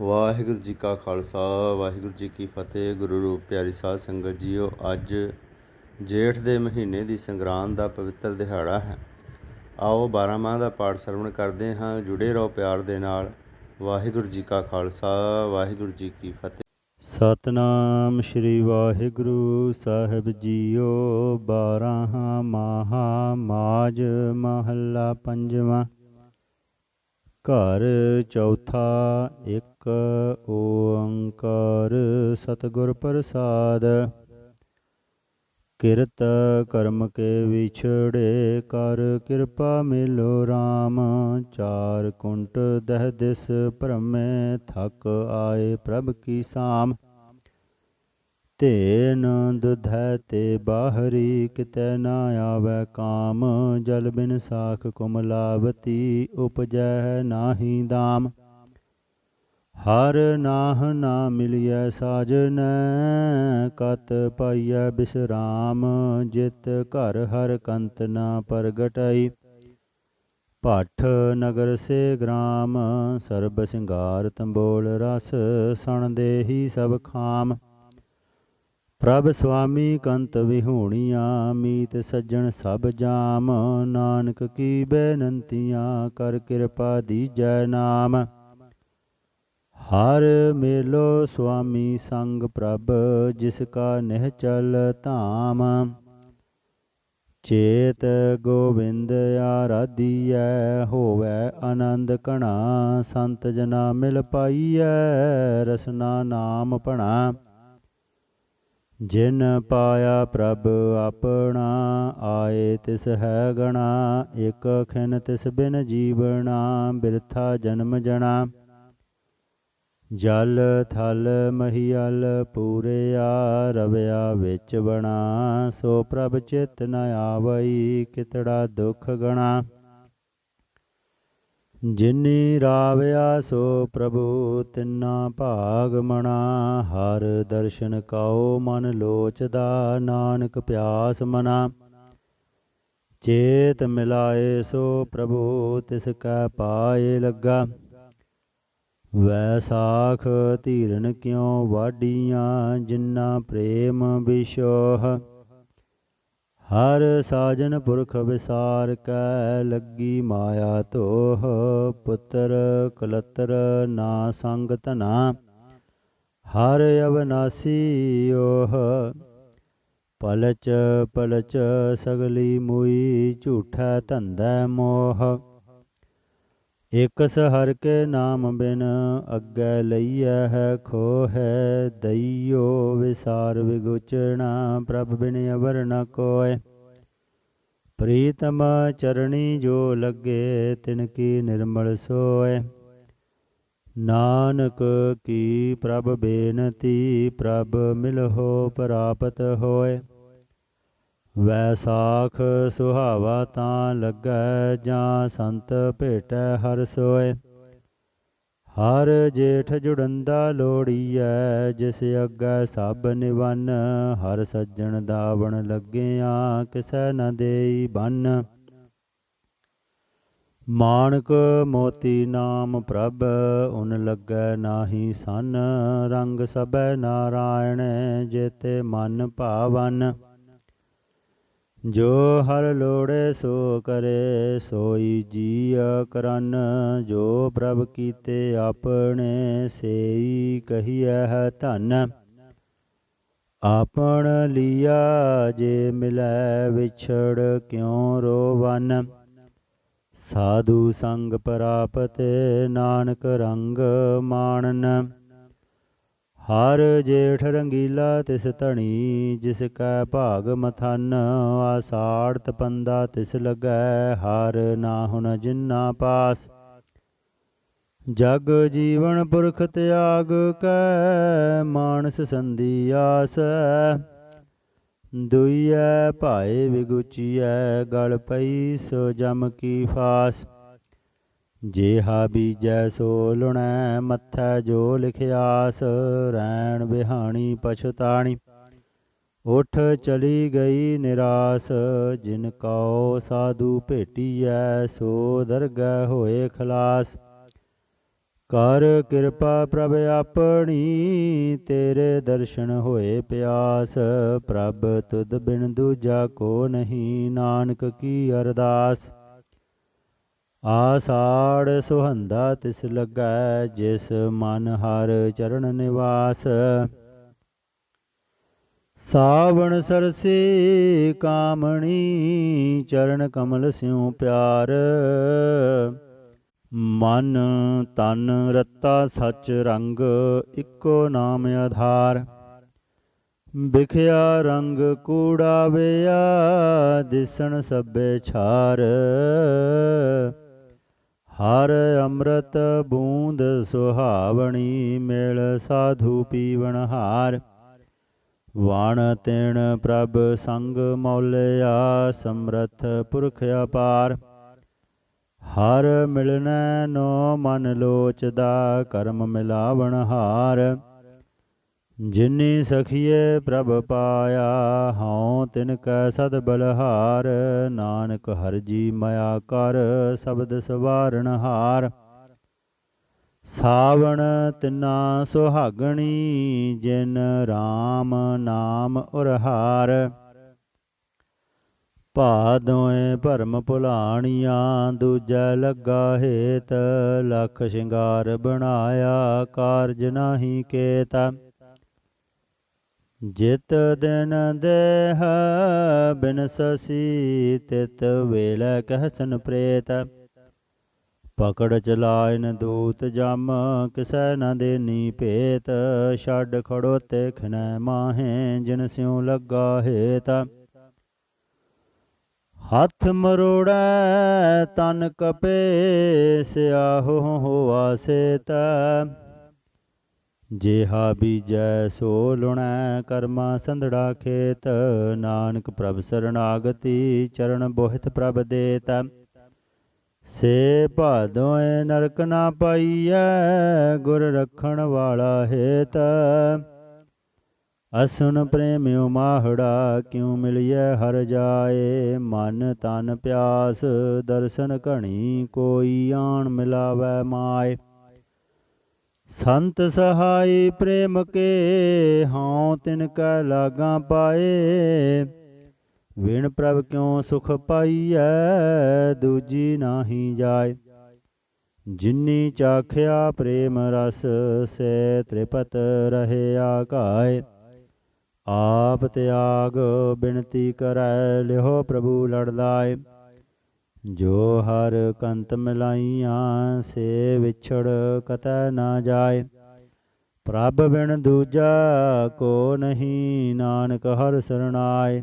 ਵਾਹਿਗੁਰੂ ਜੀ ਕਾ ਖਾਲਸਾ, ਵਾਹਿਗੁਰੂ ਜੀ ਕੀ ਫਤਿਹ। ਗੁਰੂ ਰੂਪ ਪਿਆਰੀ ਸਾਧ ਸੰਗਤ ਜੀਓ, ਅੱਜ ਜੇਠ ਦੇ ਮਹੀਨੇ ਦੀ ਸੰਗਰਾਂਦ ਦਾ ਪਵਿੱਤਰ ਦਿਹਾੜਾ ਹੈ। ਆਓ 12 ਮਾਹ ਦਾ ਪਾਠ ਸਰਵਣ ਕਰਦੇ ਹਾਂ। ਜੁੜੇ ਰਹੋ ਪਿਆਰ ਦੇ ਨਾਲ। ਵਾਹਿਗੁਰੂ ਜੀ ਕਾ ਖਾਲਸਾ, ਵਾਹਿਗੁਰੂ ਜੀ ਕੀ ਫਤਿਹ। ਸਤਨਾਮ ਸ਼੍ਰੀ ਵਾਹਿਗੁਰੂ ਸਾਹਿਬ ਜੀਓ 12 ਮਾਹ ਮਾਜ ਮਹੱਲਾ ਪੰਜਵਾਂ। ਘਰ ਚੌਥਾ ਇੱਕ ਓੰਕਾਰ ਸਤਿਗੁਰ ਪ੍ਰਸਾਦ। ਕਿਰਤ ਕਰਮ ਕੇ ਵਿਛੜੇ ਕਰ ਕਿਰਪਾ ਮਿਲੋ RAM ਚਾਰ ਕੁੰਟ ਦਹ ਦਿਸ ਭਰਮੇ ਥਕ ਆਏ ਪ੍ਰਭ ਕੀ ਸਾਮ। ਤੇਨ ਦੁਧੈ ਤੇ ਬਾਹਰੀ ਕਿਤੈ ਨਾ ਆਵੈ ਕਾਮ, ਜਲ ਬਿਨ ਸਾਖ ਕੁਮਲਾਵਤੀ ਉਪਜੈ ਨਾਹੀ ਦਾਮ। ਹਰ ਨਾਹ ਨਾ ਮਿਲਿਐ ਸਾਜਨ, ਕਤ ਪਾਈਐ ਬਿਸਰਾਮ, ਜਿਤ ਘਰ ਹਰ ਕੰਤ ਨਾ ਪ੍ਰਗਟਾਈ। ਭੱਠ ਨਗਰ ਸੇ ਗ੍ਰਾਮ, ਸਰਬ ਸਿੰਗਾਰ ਤੰਬੋਲ ਰਸ ਸਣ ਦੇਹੀ ਸਭ ਖਾਮ। ਪ੍ਰਭ ਸੁਆਮੀ ਕੰਤ ਵਿਹੂਣੀਆਂ, ਮੀਤ ਸੱਜਣ ਸਭ ਜਾਮ। ਨਾਨਕ ਕੀ ਬੇਨੰਤੀਆਂ, ਕਰ ਕਿਰਪਾ ਦੀਜੈ ਨਾਮ। ਹਰ ਮੇਲੋ ਸੁਆਮੀ ਸੰਗ ਪ੍ਰਭ, ਜਿਸ ਕਾ ਨਿਹਚਲ ਧਾਮ। ਚੇਤ ਗੋਵਿੰਦ ਆਰਾਧੀਐ, ਹੋਵੈ ਆਨੰਦ ਕਣਾ ਸੰਤ ਜਨਾ ਮਿਲ ਪਾਈਐ, ਰਸਨਾ ਨਾਮ ਭਣਾ। ਜਿਨ ਪਾਇਆ ਪ੍ਰਭ ਆਪਣਾ, ਆਏ ਤਿਸ ਹੈ ਗਣਾ, ਇਕ ਖਿਨ ਤਿਸ ਬਿਨ ਜੀਵਣਾ, ਬਿਰਥਾ ਜਨਮ ਜਣਾ। ਜਲ ਥਲ ਮਹੀਲ ਪੂਰਿਆ, ਰਵਿਆ ਵਿੱਚ ਬਣਾ, ਸੋ ਪ੍ਰਭ ਚਿਤ ਨ ਆਵਈ, ਕਿਤੜਾ ਦੁਖ ਗਣਾ। ਜਿਨੀ ਰਾਵਿਆ ਸੋ ਪ੍ਰਭੂ, ਤਿੰਨਾ ਭਾਗ ਮਣਾ। ਹਰ ਦਰਸ਼ਨ ਕਾਉ ਮਨ ਲੋਚਦਾ, ਨਾਨਕ ਪਿਆਸ ਮਨਾ। ਚੇਤ ਮਿਲਾਏ ਸੋ ਪ੍ਰਭੂ, ਤਿਸ ਕੈ ਪਾਏ ਲੱਗਾ। ਵੈਸਾਖ ਧੀਰਨ ਕਿਉ ਵਾਡੀਆਂ ਜਿਨਾ ਪ੍ਰੇਮ ਵਿਸ਼ੋਹ ਹਰ ਸਾਜਨ ਪੁਰਖ ਵਿਸਾਰ ਕੈ ਲੱਗੀ ਮਾਇਆ ਤੋਹ ਪੁੱਤਰ ਕਲਤਰ ਨਾ ਸੰਗ ਧਨਾ। ਹਰ ਅਵਨਾਸੀ ਓਹ, ਪਲਚ ਪਲਚ ਸਗਲੀ ਮੂਈ ਝੂਠਾ ਧੰਦਾ ਮੋਹ। ਇਕਸ ਹਰ ਕੇ ਨਾਮ ਬਿਨ ਅੱਗੇ ਲਈਐ ਹੈ ਖੋਹੈ, ਦਈਓ ਵਿਸਾਰ ਵਿਗੁਚਣਾ, ਪ੍ਰਭ ਬਿਨ ਅਵਰ ਨ ਕੋਇ ਪ੍ਰੀਤਮ ਚਰਣੀ ਜੋ ਲੱਗੇ, ਤਿਨ ਕੀ ਨਿਰਮਲ ਸੋਏ ਨਾਨਕ ਕੀ ਪ੍ਰਭ ਬੇਨਤੀ, ਪ੍ਰਭ ਮਿਲਹੁ ਪ੍ਰਾਪਤ ਹੋਏ ਵੈਸਾਖ ਸੁਹਾਵਾ ਤਾਂ ਲੱਗੈ ਜਾਂ ਸੰਤ ਭੇਟੈ ਹਰ ਸੋਏ। ਹਰ ਜੇਠ ਜੁੜੰਦਾ ਲੋੜੀਐ, ਜਿਸ ਅੱਗੇ ਸਭ ਨਿਵਨ। ਹਰ ਸੱਜਣ ਦਾਵਣ ਲੱਗਿਆ, ਕਿਸੈ ਨ ਦੇਈ ਬੰਨ। ਮਾਨਕ ਮੋਤੀ ਨਾਮ ਪ੍ਰਭ, ਉਨ ਲੱਗੈ ਨਾਹੀ ਸਨ। ਰੰਗ ਸਭੈ ਨਾਰਾਇਣ, ਜੇਤੇ ਮਨ ਭਾਵਨ। ਜੋ ਹਰ ਲੋੜੇ ਸੋ ਕਰੇ, ਸੋਈ ਜੀ ਕਰਨ। ਜੋ ਪ੍ਰਭ ਕੀਤੇ ਆਪਣੇ, ਸੇਈ ਕਹੀਐ ਹੈ ਧਨ। ਆਪਣ ਲੀਆ ਜੇ ਮਿਲੈ ਵਿਛੜ, ਕਿਉ ਰੋਵਨ? ਸਾਧੂ ਸੰਗ ਪ੍ਰਾਪਤ, ਨਾਨਕ ਰੰਗ ਮਾਣਨ। ਹਰ ਜੇਠ ਰੰਗੀਲਾ ਤਿਸ ਧਣੀ, ਜਿਸ ਕੈ ਭਾਗ ਮਥਨ ਆਸਾੜ ਤਪੰਦਾ ਤਿਸ ਲਗੈ, ਹਰ ਨਾ ਹੁਣ ਜਿਨਾ ਪਾਸ। ਜਗ ਜੀਵਨ ਪੁਰਖ ਤਿਆਗ ਕੈ, ਮਾਨਸ ਸੰਧੀ ਆਸ। ਦੁਈਐ ਭਾਏ ਵਿਗੁਚੀਐ, ਗਲ ਪਈ ਸੋ ਜਮ ਕੀ ਫਾਸ। ਜੇਹਾ ਬੀਜੈ ਸੋ ਲੁਣੈ ਮੱਥੈ ਜੋ ਲਿਖਿਆਸ, ਰੈਣ ਬਿਹਾਣੀ ਪਛਤਾਣੀ। ਉਠ ਚਲੀ ਗਈ ਨਿਰਾਸ, ਜਿਨ ਕਉ ਸਾਧੂ ਭੇਟੀਐ, ਸੋ ਦਰਗਹਿ ਹੋਏ ਖਲਾਸ। ਕਰ ਕਿਰਪਾ ਪ੍ਰਭ ਆਪਣੀ, ਤੇਰੇ ਦਰਸ਼ਨ ਹੋਏ ਪਿਆਸ। ਪ੍ਰਭ ਤੁਧ ਬਿਨ ਦੂਜਾ ਕੋ ਨਹੀਂ, ਨਾਨਕ ਕੀ ਅਰਦਾਸ। ਆਸਾੜ ਸੁਹੰਦਾ ਤਿਸ ਲੱਗੈ ਜਿਸ ਮਨ ਹਰ ਚਰਨ ਨਿਵਾਸ। ਸਾਵਣ ਸਰਸੇ ਕਾਮਣੀ ਚਰਨ ਕਮਲ ਸਿਉ ਪਿਆਰ। ਮਨ ਤਨ ਰਤਾ ਸਚ ਰੰਗ ਇੱਕੋ ਨਾਮ ਆਧਾਰ। ਵਿਖਿਆ ਰੰਗ ਕੂੜਾ ਵਿਆ ਦਿਸਣ ਸਭੇ ਛਾਰ। ਹਰ ਅੰਮ੍ਰਿਤ ਬੂੰਦ ਸੁਹਾਵਣੀ ਮਿਲ ਸਾਧੂ ਪੀਵਣ ਹਾਰ। ਵਾਣ ਤਿਣ ਪ੍ਰਭ ਸੰਗ ਮੌਲਿਆ ਸਮਰਥ ਪੁਰਖ ਅਪਾਰ। ਹਰ ਮਿਲਨੈ ਨੋ ਮਨ ਲੋਚਦਾ ਕਰਮ ਮਿਲਾਵਣ ਹਾਰ। ਜਿਨੀ ਸਖੀਏ ਪ੍ਰਭ ਪਾਇਆ, ਹਉ ਤਿਨ ਕੈ ਸਦ ਬਲਹਾਰ। ਨਾਨਕ ਹਰ ਜੀ ਮਾਇਆ ਕਰ, ਸ਼ਬਦ ਸਵਾਰਣ ਹਾਰ। ਸਾਵਣ ਤਿਨਾ ਸੁਹਾਗਣੀ, ਜਿਨ RAM ਨਾਮ ਉਰਹਾਰ। ਭਾਦੋਏ ਭਰਮ ਭੁਲਾਣੀਆਂ, ਦੂਜੈ ਲੱਗਾ ਹੇਤ। ਲਖ ਸ਼ਿੰਗਾਰ ਬਣਾਇਆ, ਕਾਰਜ ਨਾਹੀ ਕੇਤਾ। ਜਿਤ ਦਿਨ ਦੇਹ ਬਿਨ ਤਿਤ ਵੇਲੇ ਕਹਿਸਨ ਪ੍ਰੇਤ। ਪਕੜ ਚਲਾਇਨ ਦੂਤ ਜਮ ਕਿਸੈ ਨ ਦੇਨੀ ਭੇਤ। ਛੱਡ ਖੜੋਤੇ ਖਨੈ ਮਾਹੇ ਜਿਨ ਸਿਉ ਲੱਗਾ ਹੇਤ। ਹੱਥ ਮਰੋੜੈ ਤਨ ਕਪੇ, ਸਿਆਹੋ ਹੋਆ ਸੇਤ। ਜੇਹਾ ਬੀਜੈ ਸੋ ਲੁਣੈ ਕਰਮਾ ਸੰਧੜਾ ਖੇਤ, ਨਾਨਕ ਪ੍ਰਭ ਸਰਣਾਗਤੀ ਚਰਨ ਬੋਹਿਤ ਪ੍ਰਭ ਦੇਤ। ਸੇ ਭਾਦੋਏ ਨਰਕ ਨਾ ਪਾਈਐ, ਗੁਰ ਰਖਣ ਵਾਲਾ ਹੇਤ। ਅਸੁਨ ਪ੍ਰੇਮਿਉ ਮਾਹੜਾ ਕਿਉ ਮਿਲਿਐ ਹਰ ਜਾਏ? ਮਨ ਤਨ ਪਿਆਸ, ਦਰਸ਼ਨ ਘਣੀ ਕੋਈ ਆਣ ਮਿਲਾਵੈ ਮਾਏ। ਸੰਤ ਸਹਾਈ ਪ੍ਰੇਮ ਕੇ ਹਉ ਤਿਨ ਕੈ ਲਾਗਾ ਪਾਏ। ਵਿਣ ਪ੍ਰਭ ਕਿਉ ਸੁਖ ਪਾਈਐ, ਦੂਜੀ ਨਾਹੀ ਜਾਏ। ਜਿਨੀ ਚਾਖਿਆ ਪ੍ਰੇਮ ਰਸ, ਸੇ ਤ੍ਰਿਪਤ ਰਹੇ ਆਕਾਏ। ਆਪ ਤਿਆਗ ਬਿਨਤੀ ਕਰੈ, ਲਿਹੋ ਪ੍ਰਭੂ ਲੜ ਜੋ ਹਰ ਕੰਤ ਮਿਲਾਈਆਂ, ਸੇ ਵਿਛੜ ਕਤੈ ਨਾ ਜਾਏ। ਪ੍ਰਭ ਬਿਨ ਦੂਜਾ ਕੋ ਨਹੀਂ, ਨਾਨਕ ਹਰ ਸਰਣਾਏ।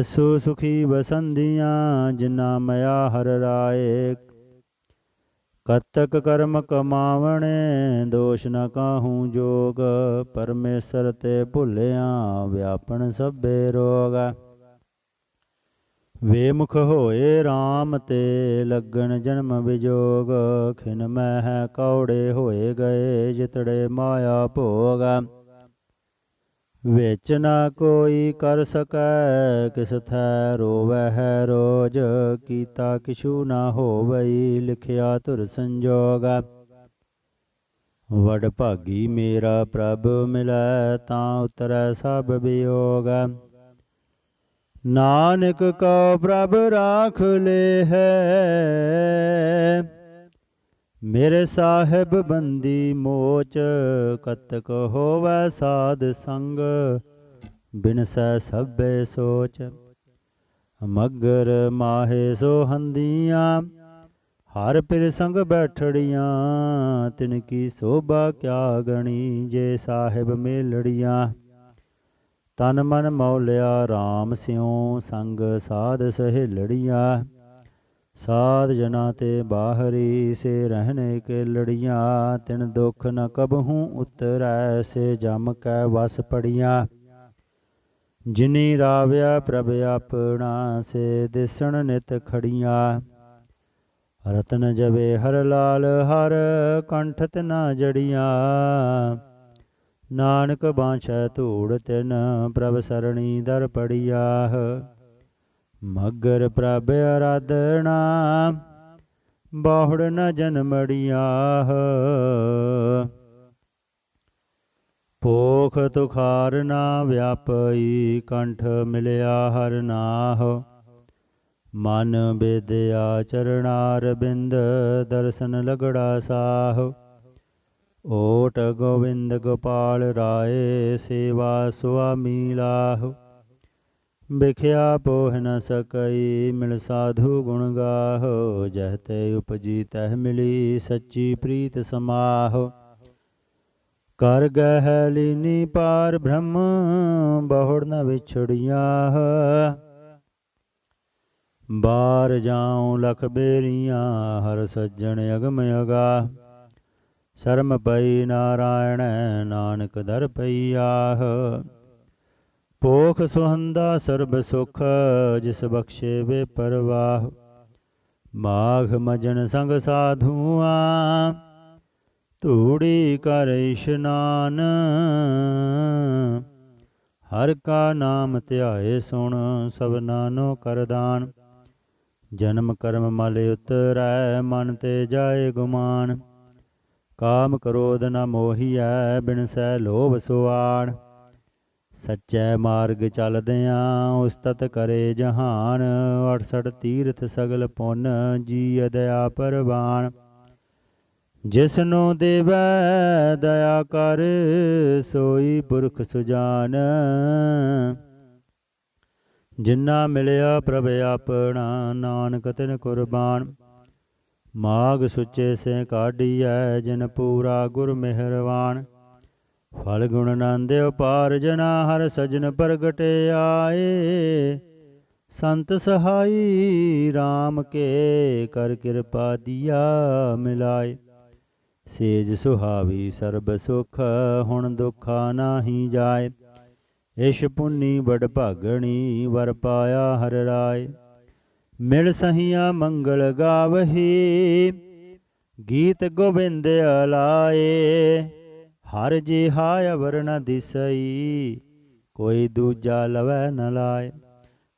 ਅਸੂ ਸੁਖੀ ਬਸੰਦੀਆਂ ਜਿਨਾ ਮਇਆ ਹਰ ਰਾਏ। ਕਤਕ ਕਰਮ ਕਮਾਵਣੇ, ਦੋਸ਼ ਨ ਕਾਹੂ ਜੋਗ। ਪਰਮੇਸ਼ਰ ਤੇ ਭੁੱਲਿਆ ਵਿਆਪਨ ਸਭੇ ਰੋਗ। ਵੇਮੁਖ ਹੋਏ RAM ਤੇ ਲੱਗਣ ਜਨਮ ਵਿਜੋਗ, ਖਿਨ ਮਹਿ ਕੌੜੇ ਹੋਏ ਗਏ ਜਿਤੜੇ ਮਾਇਆ ਭੋਗ। ਵਿੱਚ ਨਾ ਕੋਈ ਕਰ ਸਕੈ, ਕਿਸ ਥੈ ਰੋਵੈ ਹੈ ਰੋਜ, ਕੀਤਾ ਕਿਛੂ ਨਾ ਹੋਵਈ, ਲਿਖਿਆ ਧੁਰ ਸੰਜੋਗ। ਵਡ ਭਾਗੀ ਮੇਰਾ ਪ੍ਰਭ ਮਿਲੈ, ਤਾਂ ਉਤਰੈ ਸਭ ਵਿਯੋਗ। ਨਾਨਕ ਕੋ ਪ੍ਰਭ ਰਾਖ ਲੇ ਹੈ। ਮੇਰੇ ਸਾਹਿਬ ਬੰਦੀ ਮੋਚ, ਕਤਕ ਹੋਵੈ ਸਾਧ ਸੰਗ ਬਿਨਸੈ ਸਭੇ ਸੋਚ। ਮਗਰ ਮਾਹੇ ਸੋ ਹੰਦੀਆਂ, ਹਰ ਪਿਰ ਸੰਗ ਬੈਠੜੀਆਂ, ਤਿਨ ਕੀ ਸੋਭਾ ਕਿਆ ਗਣੀ, ਜੇ ਸਾਹਿਬ ਮੇਲੜੀਆਂ। ਤਨ ਮਨ ਮੌਲਿਆ RAM ਸਿਉ ਸੰਗ ਸਾਧ ਸਹੇਲੜੀਆਂ। ਸਾਧ ਜਨਾ ਤੇ ਬਾਹਰੀ ਸੇ ਰਹਿਣੇ ਕੇ ਲੜੀਆਂ ਤਿਨ ਦੁਖ ਨ ਕਬਹੂ ਉਤਰੈ ਸੇ ਜਮ ਕੈ ਵਸ ਪੜੀਆਂ। ਜਿਨੀ ਰਾਵਿਆ ਪ੍ਰਭ ਆਪਣਾ ਸੇ ਦਿਸਣ ਨਿਤ ਖੜੀਆਂ। ਰਤਨ ਜਵੇ ਹਰ ਲਾਲ ਹਰ ਕੰਠ ਤਨਾ ਜੜੀਆਂ। ਨਾਨਕ ਬਾਛੈ ਧੂੜ ਤਿਨ ਪ੍ਰਭ ਸਰਣੀ ਦਰ ਪੜੀਆਹ। ਮਗਰ ਪ੍ਰਭ ਅਰਾਧਣਾ ਬਾਹੁੜ ਨ ਜਨਮੜੀਆਹ ਪੋਖ ਤੁਖਾਰ ਨਾ ਵਿਆਪਈ, ਕੰਠ ਮਿਲਿਆ ਹਰ ਨਾਹ। ਮਨ ਬੇਦਿਆ ਚਰਨਾਰ ਬਿੰਦ, ਦਰਸ਼ਨ ਲਗੜਾ ਸਾਹ। ਓਟ ਗੋਵਿੰਦ ਗੋਪਾਲ ਰਾਏ ਸੇਵਾ ਸੁਆਮੀ ਲਾਹ। ਬਿਖਿਆ ਪੋਹ ਨ ਸਕਈ ਮਿਲ ਸਾਧੂ ਗੁਣ ਗਾਹੋ। ਜਹ ਤੇ ਉਪਜੀ ਤਹ ਮਿਲੀ ਸੱਚੀ ਪ੍ਰੀਤ ਸਮਾਹ। ਕਰ ਗਹਿ ਲੀਨੀ ਪਾਰ ਬ੍ਰਹਮ, ਬਹੁੜ ਨ ਵਿਛੜੀਆਂ ਬਾਰ ਜਾਉ ਲਖ ਬੇਰੀਆਂ, ਹਰ ਸੱਜਣ ਅਗਮ ਅਗਾ ਸ਼ਰਮ ਪਈ ਨਾਰਾਇਣ, ਨਾਨਕ ਦਰ ਪਈਆਹ। ਪੋਖ ਸੁਹੰਦਾ ਸਰਬ ਸੁਖ, ਜਿਸ ਬਖਸ਼ੇ ਵੇ ਪਰਵਾਹ। ਮਾਘ ਮਜਨ ਸੰਗ ਸਾਧੂਆਂ, ਧੂੜੀ ਕਰ ਇਸ਼ਨਾਨ। ਹਰ ਕਾ ਨਾਮ ਧਿਆਏ ਸੁਣ ਸਭਨਾਨੋ ਕਰਦਾਨ ਜਨਮ ਕਰਮ ਮਲ ਉਤਰੈ, ਮਨ ਤੇ ਜਾਏ ਗੁਮਾਨ। ਕਾਮ ਕ੍ਰੋਧ ਨ ਮੋਹੀਐ, ਬਿਨ ਸਹਿ ਲੋਭ ਸੁਆਣ। ਸੱਚੈ ਮਾਰਗ ਚਲਦਿਆਂ ਉਸਤਤ ਕਰੇ ਜਹਾਨ 68 ਤੀਰਥ ਸਗਲ ਪੁੰਨ ਜੀ ਅਦਇਆ ਪਰਵਾਨ ਜਿਸਨੂੰ ਦੇਵੈ ਦਇਆ ਕਰ, ਸੋਈ ਪੁਰਖ ਸੁਜਾਨ। ਜਿਨ੍ਹਾਂ ਮਿਲਿਆ ਪ੍ਰਭ ਆਪਣਾ, ਨਾਨਕ ਤਿਨ ਕੁਰਬਾਨ। ਮਾਗ ਸੁਚੇ ਸੇ ਕਾਢੀਐ ਜਿਨ ਪੂਰਾ ਗੁਰ ਮਿਹਰਵਾਨ ਫਲ ਗੁਣ ਆਨੰਦ ਪਾਰ ਜਨਾ ਹਰ ਸਜਨ ਪ੍ਰਗਟੇ ਆਏ। ਸੰਤ ਸਹਾਈ RAM ਕੇ ਕਰ ਕਿਰਪਾ ਦੀਆ ਮਿਲਾਏ। ਸੇਜ ਸੁਹਾਵੀ ਸਰਬ ਸੁਖ ਹੁਣ ਦੁਖਾ ਨਾਹੀ ਜਾਏ। ਇਸ਼ ਪੁੰਨੀ ਵਡ ਭਾਗਣੀ ਵਰ ਪਾਇਆ ਹਰ ਰਾਏ। ਮਿਲ ਸਹੀਆਂ ਮੰਗਲ ਗਾਵਹੀ, ਗੀਤ ਗੋਬਿੰਦ ਅਲਾਏ। ਹਰ ਜਿਹਾ ਅਵਰ ਨ ਦਿਸਈ, ਕੋਈ ਦੂਜਾ ਲਵੈ ਨ ਲਾਏ।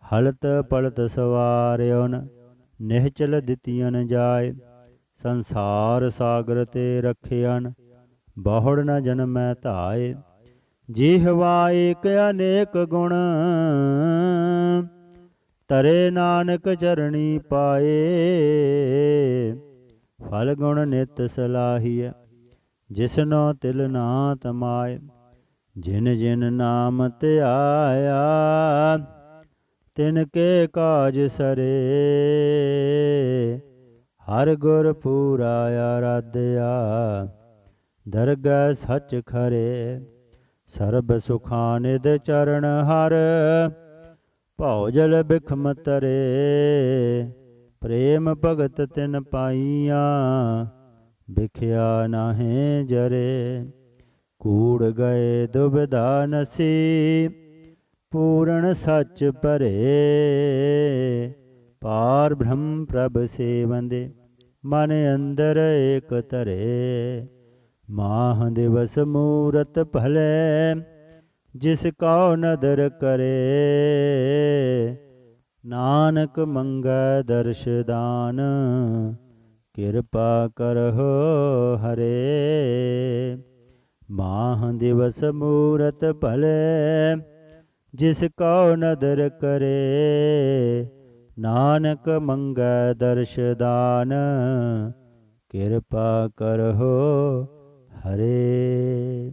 ਹਲਤ ਪਲਤ ਸਵਾਰਿਓਨ ਨਿਹਚਲ ਦਿੱਤੀਆਂ ਨ ਜਾਏ। ਸੰਸਾਰ ਸਾਗਰ ਤੇ ਰਖਿਆਨ ਬਹੁੜ ਨ ਜਨਮੈ ਧਾਏ। ਜਿਹਵਾ ਏਕ ਅਨੇਕ ਗੁਣ ਤਰੇ ਨਾਨਕ ਚਰਣੀ ਪਾਏ। ਫਲ ਗੁਣ ਨਿਤ ਸਲਾਹੀਐ ਜਿਸਨੋ ਤਿਲ ਨਾ ਤਮਾਏ। ਜਿਨ ਜਿਨ ਨਾਮ ਧਿਆਇਆ, ਤਿਨ ਕੇ ਕਾਜ ਸਰੇ। ਹਰ ਗੁਰ ਪੂਰਾ ਆਰਾਧਿਆ ਦਰਗਹਿ ਸੱਚ ਖਰੇ। ਸਰਬ ਸੁਖਾਂ ਨਿਦ ਚਰਨ ਹਰ ਭਉ ਜਲ ਬਿਖਮ ਤਰੇ ਪ੍ਰੇਮ ਭਗਤ ਤਿਨ ਪਾਈਆਂ ਵਿਖਿਆ ਨਾਹੇ ਜਰੇ। ਕੂੜ ਗਏ ਦੁਬਿਧਾ ਨਸੀ, ਪੂਰਨ ਸੱਚ ਭਰੇ। ਪਾਰ ਬ੍ਰਹਮ ਪ੍ਰਭ ਸੇਵੰਦੇ ਮਨ ਅੰਦਰ ਏਕ ਤਰੇ ਮਾਹ ਦਿਵਸ ਮੂਰਤ ਭਲੇ ਜਿਸ ਕਉ ਨਦਰ ਕਰੇ। ਨਾਨਕ ਮੰਗੈ ਦਰਸ਼ਦਾਨ ਕਿਰਪਾ ਕਰਹੁ ਹਰੇ। ਮਾਹ ਦਿਵਸ ਮੂਰਤ ਭਲੇ, ਜਿਸ ਕਉ ਨਦਰ ਕਰੇ। ਨਾਨਕ ਮੰਗੈ ਦਰਸ਼ਦਾਨ ਕਿਰਪਾ ਕਰਹੁ ਹਰੇ।